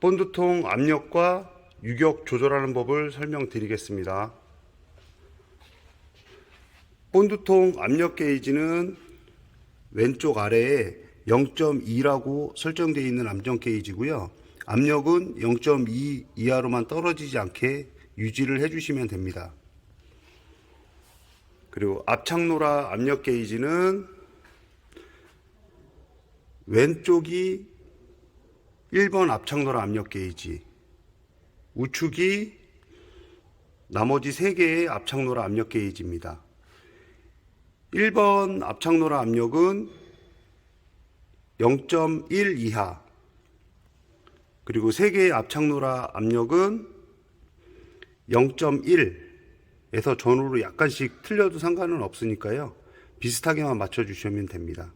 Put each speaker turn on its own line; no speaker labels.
본드통 압력과 유격 조절하는 법을 설명드리겠습니다. 본드통 압력 게이지는 왼쪽 아래에 0.2라고 설정되어 있는 압력 게이지고요. 압력은 0.2 이하로만 떨어지지 않게 유지를 해주시면 됩니다. 그리고 압착노라 압력 게이지는 왼쪽이 1번 압착노라 압력 게이지, 우측이 나머지 3개의 압착노라 압력 게이지입니다. 1번 압착노라 압력은 0.1 이하, 그리고 3개의 압착노라 압력은 0.1에서 전후로 약간씩 틀려도 상관은 없으니까요. 비슷하게만 맞춰주시면 됩니다.